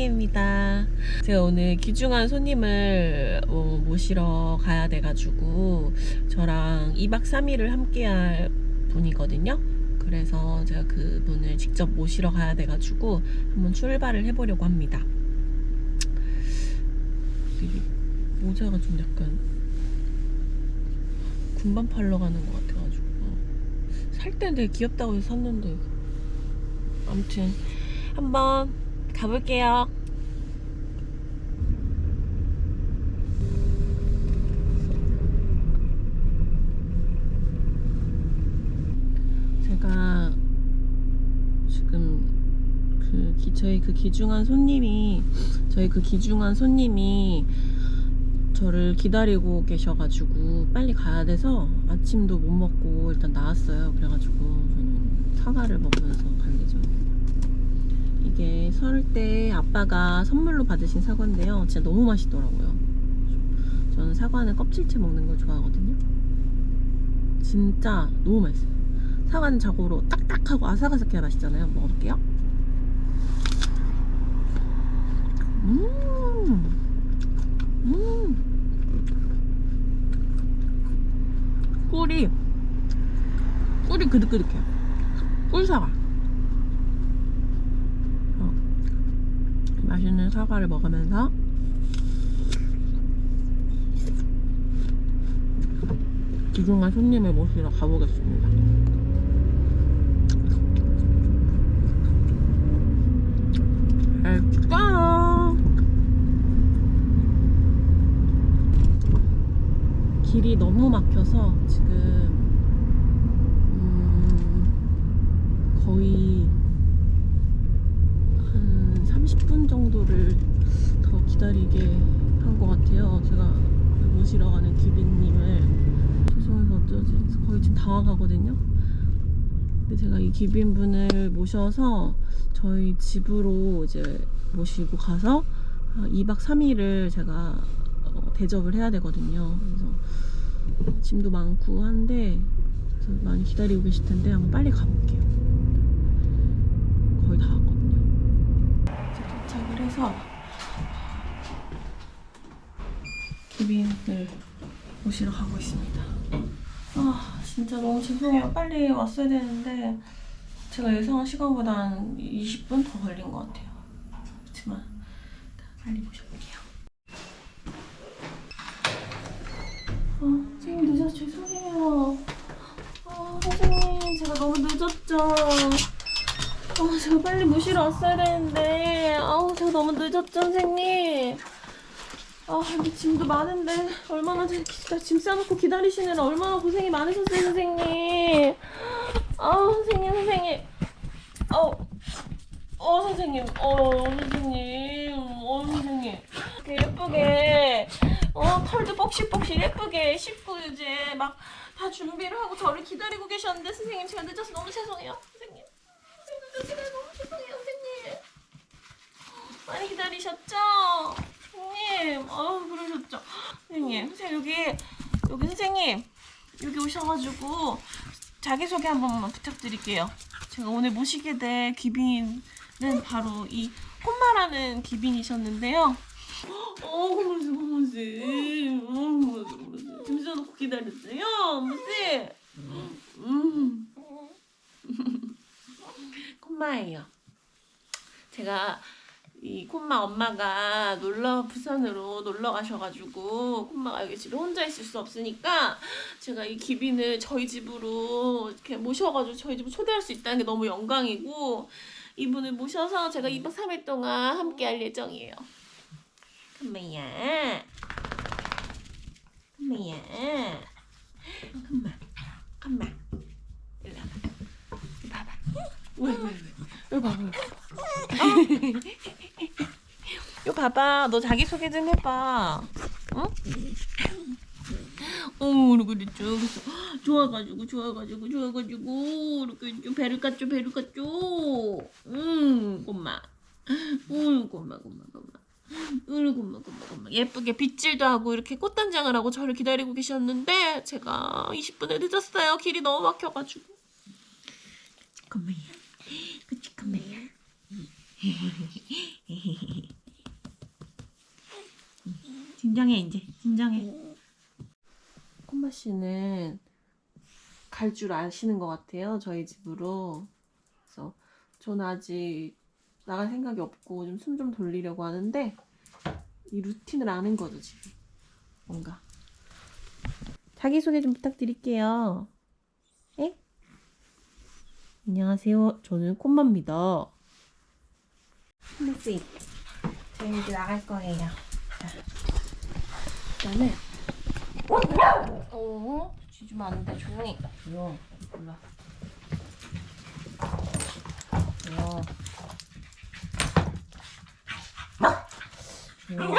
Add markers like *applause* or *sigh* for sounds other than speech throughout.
희니입니다. 제가 오늘 귀중한 손님을 어, 모시러 가야 돼가지고 저랑 2박 3일을 함께 할 분이거든요. 그래서 제가 그 분을 직접 모시러 가야 돼가지고 한번 출발을 해보려고 합니다. 이 모자가 좀 약간 군반 팔러 가는 것 같아가지고 살 때 되게 귀엽다고 해서 샀는데 아무튼 한번 가볼게요. 제가 지금 그 기- 저희 그 기중한 손님이 저희 그 기중한 손님이 저를 기다리고 계셔가지고 빨리 가야 돼서 아침도 못 먹고 일단 나왔어요. 그래가지고 저는 사과를 먹으면서. 이게 설때 아빠가 선물로 받으신 사과인데요. 진짜 너무 맛있더라고요. 저는 사과는 껍질째 먹는 걸 좋아하거든요. 진짜 너무 맛있어요. 사과는 자고로 딱딱하고 아삭아삭해야 맛있잖아요. 먹어볼게요. 음, 음. 꿀이 꿀이 그득그득해요. 꿀사과. 어. 맛 있는 사과를 먹으면서 귀중한 손님을 모시러 가보겠습니다. 길이 너무 막혀서 지금 음, 거의 한 30분 정도를 더 기다리게 한 것 같아요. 제가 모시러 가는 기빈님을 죄송해서 어쩌지 거의 지금 다 와가거든요. 근데 제가 이 기빈분을 모셔서 저희 집으로 이제 모시고 가서 2박 3일을 제가 어, 대접을 해야 되거든요. 그래서 짐도 많고 한데 많이 기다리고 계실 텐데 한번 빨리 가볼게요. 거의 다 왔거든요. 이제 도착을 해서 기빈을 모시러 가고 있습니다. 아 진짜 너무 죄송해요. 빨리 왔어야 되는데 제가 예상한 시간보다 한 20분 더 걸린 것 같아요. 그렇지만 빨리 모셔볼게요. 아, 선생님 늦어서 죄송해요. 아, 선생님 제가 너무 늦었죠. 아, 제가 빨리 모시러 왔어야 되는데, 아우 제가 너무 늦었죠, 선생님. 아, 근데 짐도 많은데 얼마나 짐 싸놓고 기다리시느라 얼마나 고생이 많으셨어요, 선생님. 아, 선생님, 선생님. 어, 어, 선생님, 어, 선생님, 어, 선생님. 이렇게 예쁘게, 어, 털도 뻑실뻑실 예쁘게 씻고 이제 막 다 준비를 하고 저를 기다리고 계셨는데 선생님 제가 늦어서 너무 죄송해요, 선생님. 선생님 늦어서 너무 죄송해요, 선생님. 많이 기다리셨죠? 선생님, 어우, 그러셨죠? 선생님, 선생님, 여기, 여기 선생님, 여기 오셔가지고 자기 소개 한 번만 부탁드릴게요. 제가 오늘 모시게 될 귀빈은 바로 이 콤마라는 귀빈이셨는데요. 어, 고모씨, 고모씨. 어, 고모씨, 고모씨. 짐 싸놓고 기다렸어요, 고모씨. 음. *laughs* 콤마예요. 제가 이 콤마 엄마가 놀러 부산으로 놀러 가셔가지고 콤마가 여기 집에 혼자 있을 수 없으니까 제가 이 기빈을 저희 집으로 이렇게 모셔가지고 저희 집으로 초대할 수 있다는 게 너무 영광이고 이분을 모셔서 제가 2박 3일 동안 함께 할 예정이에요. 콤마야, 콤마야, 콤마, 콤마, 일로 와봐, 봐봐. 왜, 왜, 왜? 여기 봐봐. *laughs* 이거 봐봐. 너 자기소개 좀 해봐. 응? 어, 이렇게. 그래서 좋아가지고, 좋아가지고, 좋아가지고, 이렇게 좀 배를 깠죠, 배를 깠죠. 응, 꼬마, 꼬마. 응, 꼬마, 꼬마, 꼬마. 예쁘게 빗질도 하고, 이렇게 꽃단장을 하고 저를 기다리고 계셨는데, 제가 20분을 늦었어요. 길이 너무 막혀가지고. 꼬마야. 그치, 꼬마야. 진정해 이제 진정해. 콤마 씨는 갈 줄 아시는 것 같아요 저희 집으로. 그래서 저는 아직 나갈 생각이 없고 좀 숨 좀 돌리려고 하는데 이 루틴을 아는 거죠 지금 뭔가. 자기 소개 좀 부탁드릴게요. 예? 안녕하세요. 저는 콤마입니다. 콤마씨, 저희 이제 나갈 거예요. 자, 일단은 어, 짖으면 안 돼. 조용히. 조용. 와. 조용. 조용.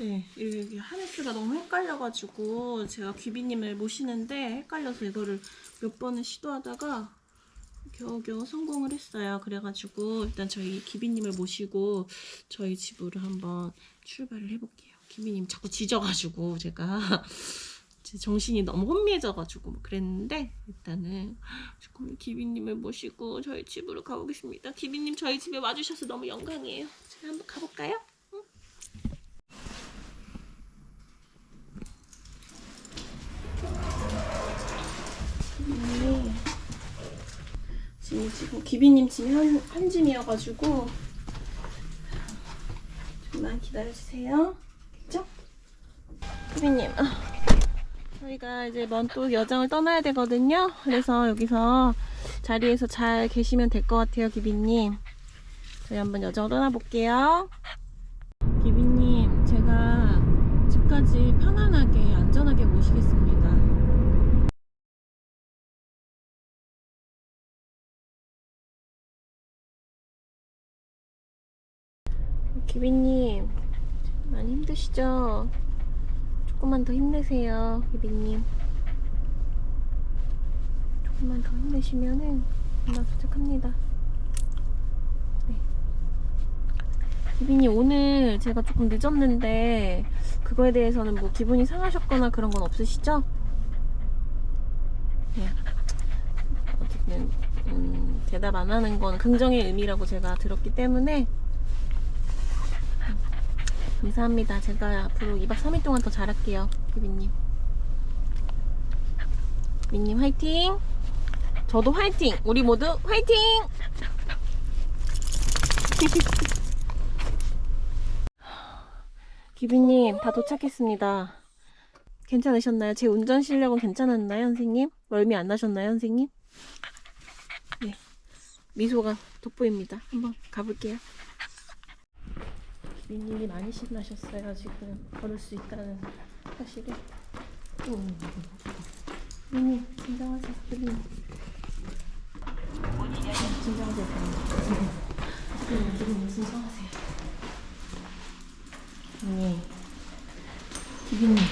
네, 하네스가 너무 헷갈려가지고 제가 귀비님을 모시는데 헷갈려서 이거를 몇 번을 시도하다가 겨우겨우 성공을 했어요. 그래가지고 일단 저희 귀비님을 모시고 저희 집으로 한번 출발을 해볼게요. 귀비님 자꾸 짖어가지고 제가 *laughs* 제 정신이 너무 혼미해져가지고 뭐 그랬는데 일단은 조금 귀비님을 모시고 저희 집으로 가보겠습니다. 귀비님 저희 집에 와주셔서 너무 영광이에요. 제가 한번 가볼까요? 네. 지금 지금 기비님 짐이 한, 한 짐이어가지고 좀만 기다려주세요. 됐죠? 기비님, 아, 저희가 이제 먼 또 여정을 떠나야 되거든요. 그래서 여기서 자리에서 잘 계시면 될 것 같아요, 기비님. 저희 한번 여정 떠나볼게요. 기비님, 제가 집까지 편안하게 안전하게 모시겠습니다. 기비님 많이 힘드시죠? 조금만 더 힘내세요, 기비님. 조금만 더 힘내시면은 금방 도착합니다. 네. 기비님 오늘 제가 조금 늦었는데 그거에 대해서는 뭐 기분이 상하셨거나 그런 건 없으시죠? 네. 어쨌든 음, 대답 안 하는 건 긍정의 의미라고 제가 들었기 때문에 감사합니다. 제가 앞으로 2박 3일 동안 더 잘할게요. 비비님. 민님 화이팅! 저도 화이팅! 우리 모두 화이팅! *laughs* 기비님, 다 도착했습니다. 괜찮으셨나요? 제 운전 실력은 괜찮았나요, 선생님? 멀미 안 나셨나요, 선생님? 네. 미소가 돋보입니다. 한번 가볼게요. 민님이 많이 신나셨어요 지금 걸을 수 있다는 사실에 음. 민님 진정하세요 민님 진정하세요 민님 진정하세요 민님 기빈님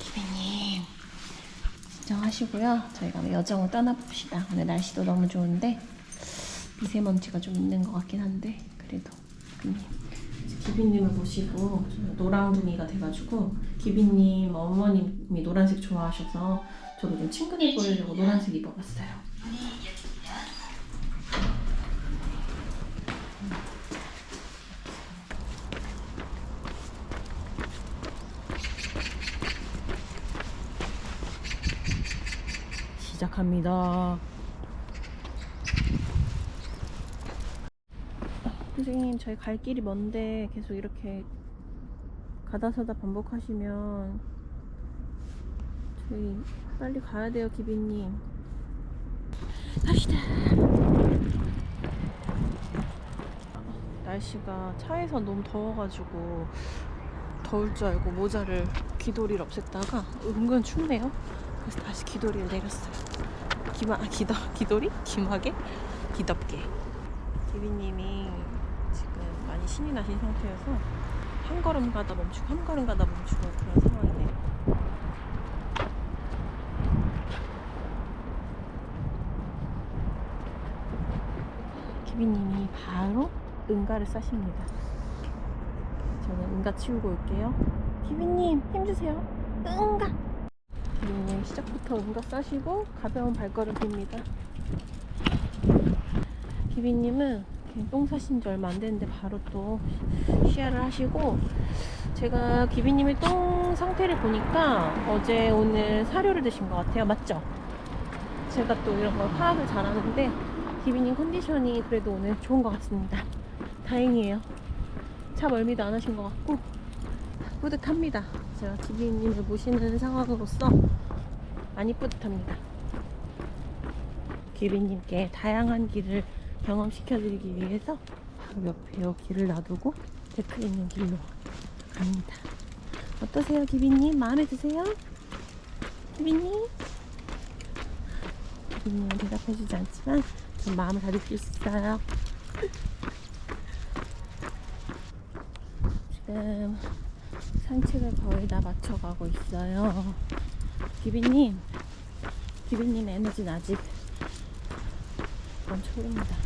기빈님 진정하시고요 저희가 여정을 떠나봅시다 오늘 날씨도 너무 좋은데 미세먼지가 좀 있는 것 같긴 한데 그래도 기빈님 기빈님을 모시고 노랑둥이가 돼가지고 기빈님 어머님이 노란색 좋아하셔서 저도 좀 친근해 보이려고 노란색 입어봤어요. 시작합니다. 선생님 저희 갈 길이 먼데 계속 이렇게 가다서다 반복하시면 저희 빨리 가야 돼요 기비님. 갑시다. 날씨가 차에서 너무 더워가지고 더울 줄 알고 모자를 귀돌이를 없앴다가 은근 춥네요. 그래서 다시 귀돌이를 내렸어요. 기마, 아, 기더, 기돌이? 기막에? 기덥게 기비님이 지금 많이 신이 나신 상태여서 한 걸음 가다 멈추고 한 걸음 가다 멈추고 그런 상황이네요. 기비님이 바로 응가를 싸십니다. 저는 응가 치우고 올게요. 기비님 힘주세요. 응가. 기비님 시작부터 응가 싸시고 가벼운 발걸음입니다. 기비님은 똥 사신 지 얼마 안 됐는데 바로 또 시야를 하시고 제가 기비님의 똥 상태를 보니까 어제 오늘 사료를 드신 것 같아요. 맞죠? 제가 또 이런 걸 파악을 잘하는데 기비님 컨디션이 그래도 오늘 좋은 것 같습니다. 다행이에요. 차 멀미도 안 하신 것 같고 뿌듯합니다. 제가 기비님을 모시는 상황으로서 많이 뿌듯합니다. 기비님께 다양한 길을 경험시켜드리기 위해서 바로 옆에 요 길을 놔두고 데크 있는 길로 갑니다. 어떠세요, 기비님? 마음에 드세요? 기비님? 기비님은 대답해주지 않지만 전 마음을 다 느낄 수 있어요. 지금 산책을 거의 다 마쳐가고 있어요. 기비님, 기비님 에너지는 아직 엄청 흐릅니다.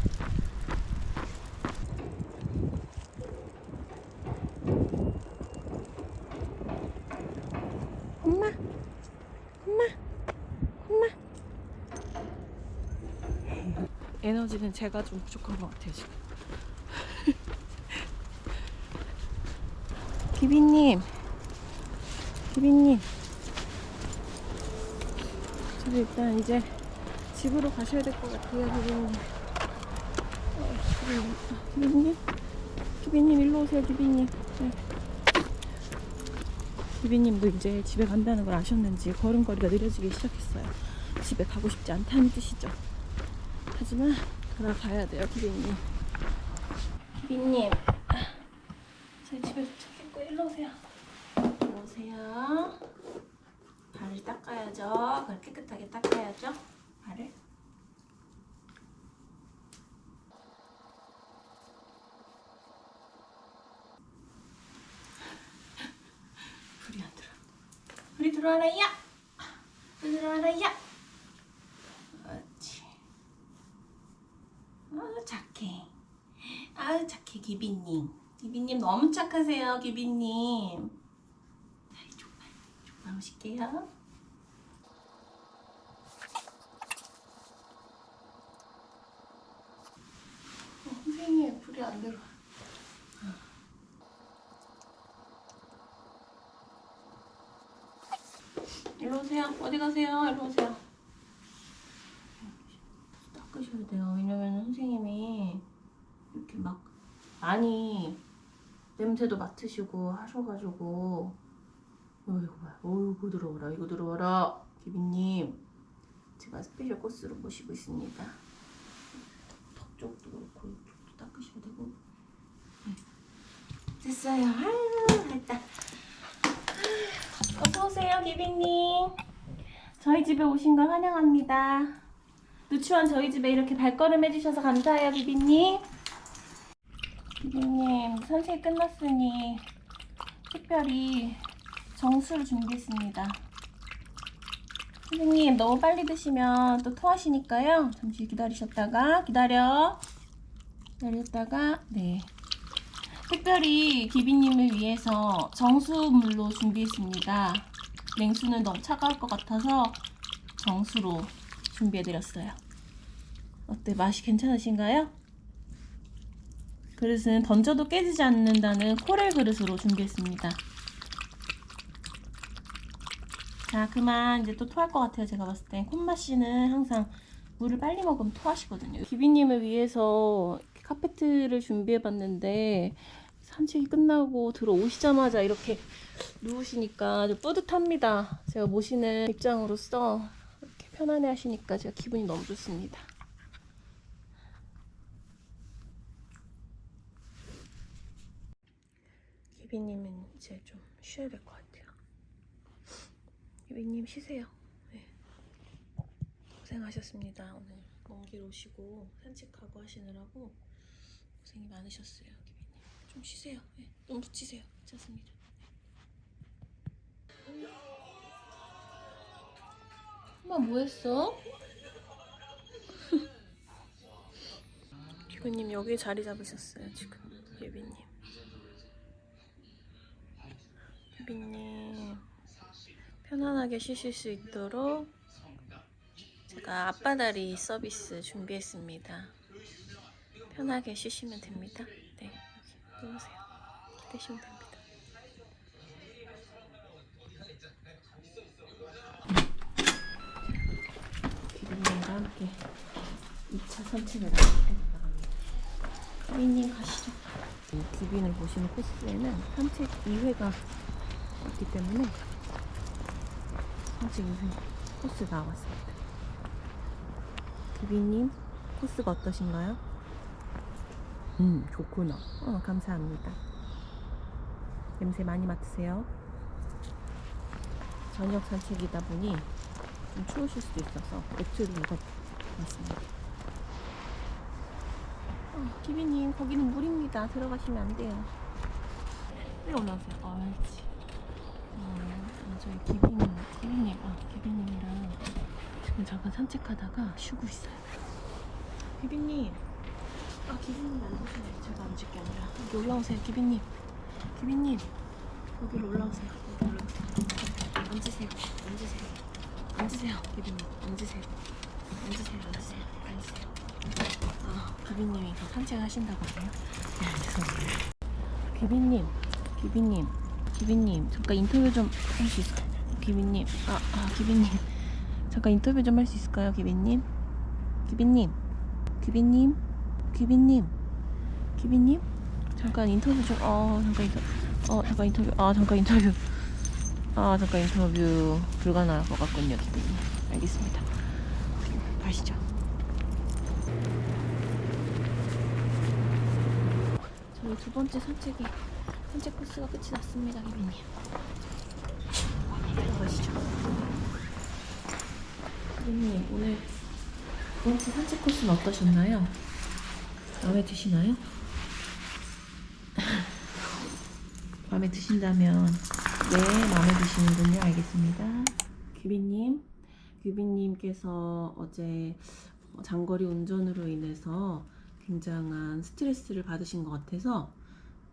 엄마, 엄마, 엄마. 에너지는 제가 좀 부족한 것 같아요 지금. *laughs* 비비님, 비비님. 저 일단 이제 집으로 가셔야 될 것 같아요, 비비님. 어, 비비님, 비비님 일로 오세요, 비비님. 네. 비비님도 이제 집에 간다는 걸 아셨는지 걸음걸이가 느려지기 시작했어요. 집에 가고 싶지 않다는 뜻이죠. 하지만 돌아가야 돼요, 비비님. 비비님, 저희 집에 도착했고 일로 오세요. 일로 오세요. 발을 닦아야죠. 그걸 깨끗하게 닦아야죠. 발을. 불이 안 들어. 불이 들어와라, 야! 불 들어와라, 야! 그렇지. 아우, 착해. 아우, 착해, 기비님. 기비님 너무 착하세요, 기비님. 다리 족발, 족발 오실게요. 어, 선생님, 불이 안 들어와. 일로 오세요. 어디 가세요? 일로 오세요. 닦으셔야 돼요. 왜냐면 선생님이 이렇게 막 많이 냄새도 맡으시고 하셔가지고 어, 이거 봐. 어, 이거 들어와라. 기빈님. 제가 스페셜 코스로 모시고 있습니다. 턱 쪽도 그렇고 이쪽도 닦으셔야 되고. 네. 됐어요. 아유, 됐다. 어서 오세요, 기빈님. 저희 집에 오신 걸 환영합니다. 누추한 저희 집에 이렇게 발걸음 해주셔서 감사해요, 기빈님. 기빈님, 산책 끝났으니 특별히 정수를 준비했습니다. 선생님, 너무 빨리 드시면 또 토하시니까요. 잠시 기다리셨다가, 기다려. 기다렸다가, 네. 특별히 기비님을 위해서 정수물로 준비했습니다. 냉수는 너무 차가울 것 같아서 정수로 준비해드렸어요. 어때? 맛이 괜찮으신가요? 그릇은 던져도 깨지지 않는다는 코렐 그릇으로 준비했습니다. 자, 그만 이제 또 토할 것 같아요. 제가 봤을 땐 콧맛 씨는 항상 물을 빨리 먹으면 토하시거든요. 기비님을 위해서 카페트를 준비해 봤는데 산책이 끝나고 들어오시자마자 이렇게 누우시니까 아주 뿌듯합니다. 제가 모시는 입장으로서 이렇게 편안해 하시니까 제가 기분이 너무 좋습니다. 기비님은 이제 좀 쉬어야 될 것 같아요. 기비님 쉬세요. 네. 고생하셨습니다. 오늘 먼 길 오시고 산책하고 하시느라고 고생이 많으셨어요, 기비님. 좀 쉬세요. 네. 좀 붙이세요. 괜찮습니다. 네. 엄마 뭐 했어? *laughs* 기부님 여기 자리 잡으셨어요 지금 예비님 예비님 편안하게 쉬실 수 있도록 제가 앞바다리 서비스 준비했습니다. 편하게 쉬시면 됩니다. 네 여기 누우세요. 기대시면 됩니다. 기부님과 함께 2차 산책을 나갑니다. 기비님 가시죠. 이 기빈을 보시는 코스에는 산책 2회가 있기 때문에 산책 2회 코스 나왔습니다. 기빈님 코스가 어떠신가요? 음 좋구나. 어 감사합니다. 냄새 많이 맡으세요. 저녁 산책이다 보니 좀 추우실 수도 있어서 옷을 입어봤습니다. 어, 기비님 거기는 물입니다. 들어가시면 안 돼요. 빨리 올라오세요. 옳지. 어, 저희 기빈, 기빈님, 아, 기빈님이랑 지금 잠깐 산책하다가 쉬고 있어요. 기빈님. 아, 기빈님 안 오시네. 제가 앉을 게 아니라. 여기 올라오세요, 기빈님. 기빈님. 여기로 올라오세요. 여기 올라오세요. 앉으세요. 앉으세요. 앉으세요, 기빈님. 앉으세요. 앉으세요, 앉으세요. 앉으세요. 아, 기빈님이 더 산책하신다고 하네요. 네, 죄송합니다. 기빈님, 기빈님, 기빈님, 잠깐 인터뷰 좀 할 수 있을까요? 기빈님, 아, 아, 기빈님, *laughs* 잠깐 인터뷰 좀 할 수 있을까요, 기빈님? 기빈님, 기빈님, 기빈님, 기빈님, 잠깐 인터뷰 좀, 어, 잠깐 인터, 어, 잠깐 인터뷰, 아, 잠깐 인터뷰, 아, 잠깐 인터뷰 불가능할 것 같군요, 기빈님. 알겠습니다. 가시죠. 저희 두 번째 산책이 산책 코스가 끝이 났습니다, 기빈님. 들어가시죠. 기빈님 오늘 두 번째 산책 코스는 어떠셨나요? 마음에 드시나요? *laughs* 마음에 드신다면 네 마음에 드시는군요. 알겠습니다. 규빈님, 규빈님께서 어제 장거리 운전으로 인해서 굉장한 스트레스를 받으신 것 같아서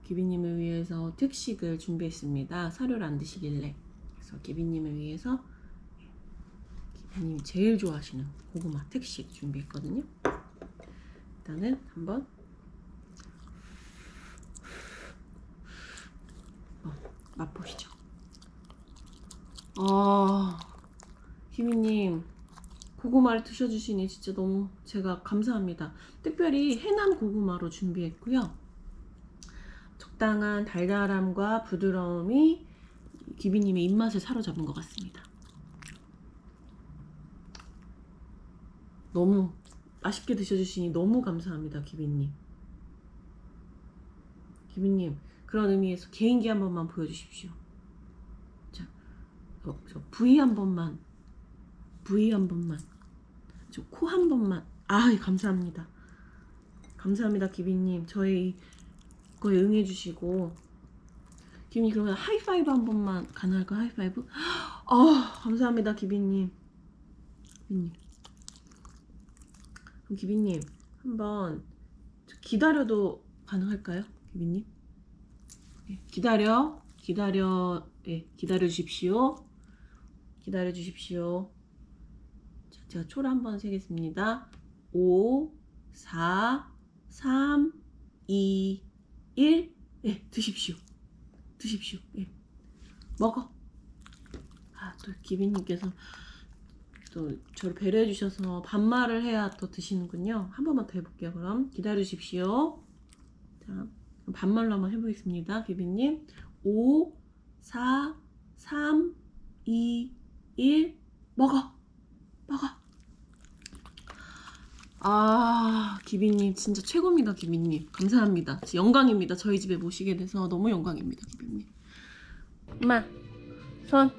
기비님을 위해서 특식을 준비했습니다. 사료를 안 드시길래 그래서 기비님을 위해서 기비님이 제일 좋아하시는 고구마 특식 준비했거든요. 일단은 한번 어, 맛보시죠. 아, 기비님 고구마를 드셔주시니 진짜 너무 제가 감사합니다. 특별히 해남 고구마로 준비했고요. 적당한 달달함과 부드러움이 기비님의 입맛을 사로잡은 것 같습니다. 너무 맛있게 드셔주시니 너무 감사합니다, 기비님. 기비님, 그런 의미에서 개인기 한 번만 보여주십시오. 자, 어, 저 V 한 번만, V 한 번만, 저 코 한 번만. 아, 감사합니다. 감사합니다, 기비님. 저희 거에 응해주시고. 기비님, 그러면 하이파이브 한 번만 가능할까요? 하이파이브? 아, *gasps* 감사합니다, 기비님. 기비님. 그럼 기비님, 한번 저 기다려도 가능할까요? 기비님? 예, 기다려, 기다려, 예, 기다려 주십시오. 기다려 주십시오. 자, 제가 초를 한번 세겠습니다. 5, 4, 3, 2, 1. 예, 드십시오. 드십시오. 예. 먹어. 아, 또 기빈님께서 또 저를 배려해 주셔서 반말을 해야 또 드시는군요. 한 번만 더 해볼게요. 그럼 기다려 주십시오. 자, 반말로 한번 해보겠습니다. 기빈님. 5, 4, 3, 2, 1. 먹어. 먹어. 아, 기빈님 진짜 최고입니다, 기빈님. 감사합니다. 영광입니다. 저희 집에 모시게 돼서 너무 영광입니다, 기빈님. 엄마, 손.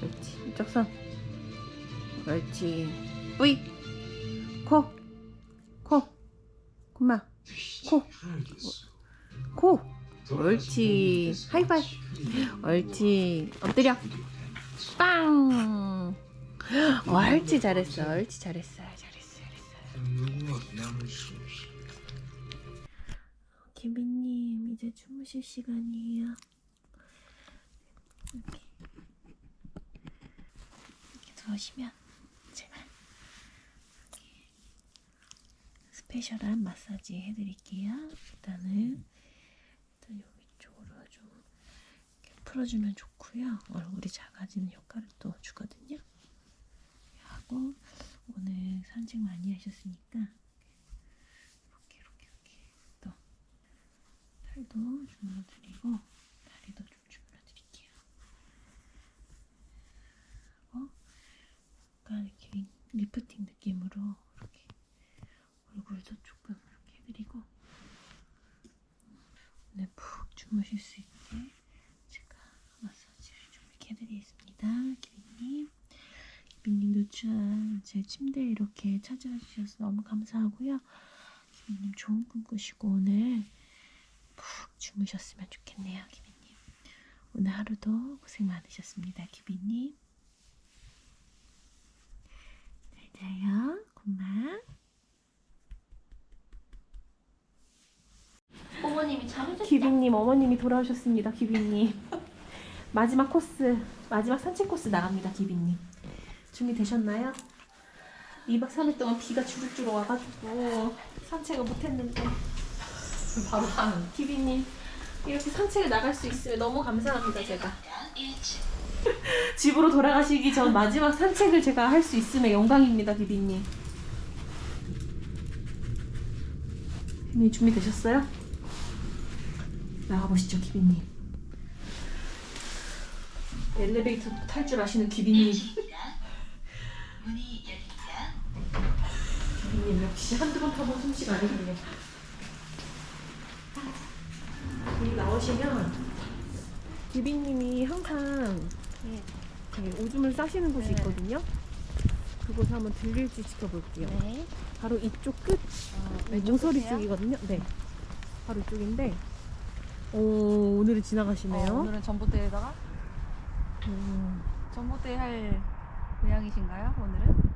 옳지, 이쪽 손. 옳지. 뿌이. 코. 코. 엄마, 코. 코. 옳지. 하이파이. 옳지. 엎드려. 빵. 옳지 잘했어. 옳지 잘했어. 잘했어. 잘했어. 누구와 남을 수 없어. 김비님 이제 주무실 시간이에요. 이렇게 이렇게 제가 이렇게 스페셜한 마사지 해드릴게요. 일단은 일단 여기 쪽으로 좀 풀어주면 좋고요. 얼굴이 작아지는 효과를 또 주거든요. 하고 오늘 산책 많이 하셨으니까 이렇게 이렇게 이렇게 또 팔도 주물러드리고 다리도 좀 주물러드릴게요. 하고 약간 이렇게 리프팅 느낌으로 이렇게 얼굴도 조금 이렇게 해드리고 오늘 푹 주무실 수 있게 제가 마사지를 좀 이렇게 해드리겠습니다. 기빈님. 기빈님도 참제 침대에 이렇게 찾아와 주셔서 너무 감사하고요. 기빈님 좋은 꿈 꾸시고 오늘 푹 주무셨으면 좋겠네요, 기빈님. 오늘 하루도 고생 많으셨습니다, 기빈님. 잘 자요, 고마. 어머님이 잠을 기빈님 어머님이 돌아오셨습니다, 기빈님. 마지막 코스, 마지막 산책 코스 나갑니다, 기빈님. 준비되셨나요? 2박 3일 동안 비가 주룩주룩 와가지고 산책을 못했는데 바로 가는. 기빈님 이렇게 산책을 나갈 수 있으면 너무 감사합니다, 제가. 집으로 돌아가시기 전 마지막 산책을 제가 할 수 있으면 영광입니다, 기빈님. 기빈님 준비되셨어요? 나가보시죠, 기빈님. 엘리베이터 탈 줄 아시는 기빈님. 기빈님 역시 한두 번 타본 솜씨가 아니군요. 여기 나오시면 기빈님이 항상 그 오줌을 싸시는 곳이 네. 있거든요. 그곳 한번 들릴지 지켜볼게요. 네. 바로 이쪽 끝 왼쪽 모서리 끝이에요? 쪽이거든요. 네. 바로 이쪽인데 오 오늘은 지나가시네요. 어, 오늘은 전봇대에다가 음, 전봇대 할 모양이신가요? 오늘은?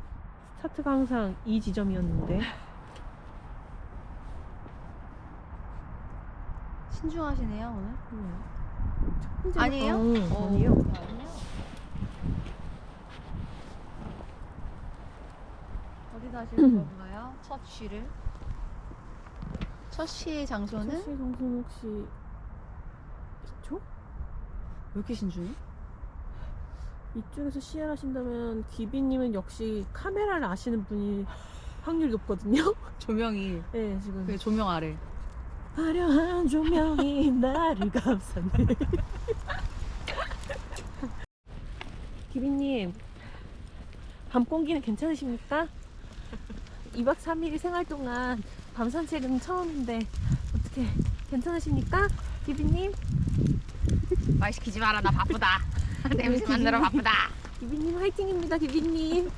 스타트가 항상 이 지점이었는데 신중하시네요 오늘. 첫 번째 아니에요? 어, 어, 아니에요. 아니에요. 어디다 하실 *clears throat* 건가요? 첫 쉬를? 첫 쉬의 장소는? 사실 정수는 혹시 이쪽? 왜 이렇게 신중해? 이쪽에서 시연 하신다면 기빈님은 역시 카메라를 아시는 분이 확률이 높거든요. *laughs* 조명이 네 지금 그 조명 아래. 화려한 조명이 *laughs* 나를 감싸네. 기빈님, 밤 공기는 괜찮으십니까? 2박 3일 생활 동안 밤 산책은 처음인데 어떻게 괜찮으십니까? 기빈님? 말 시키지 마라 나 바쁘다. *laughs* 냄새 맡느라 바쁘다. 기빈님 화이팅입니다, 기빈님.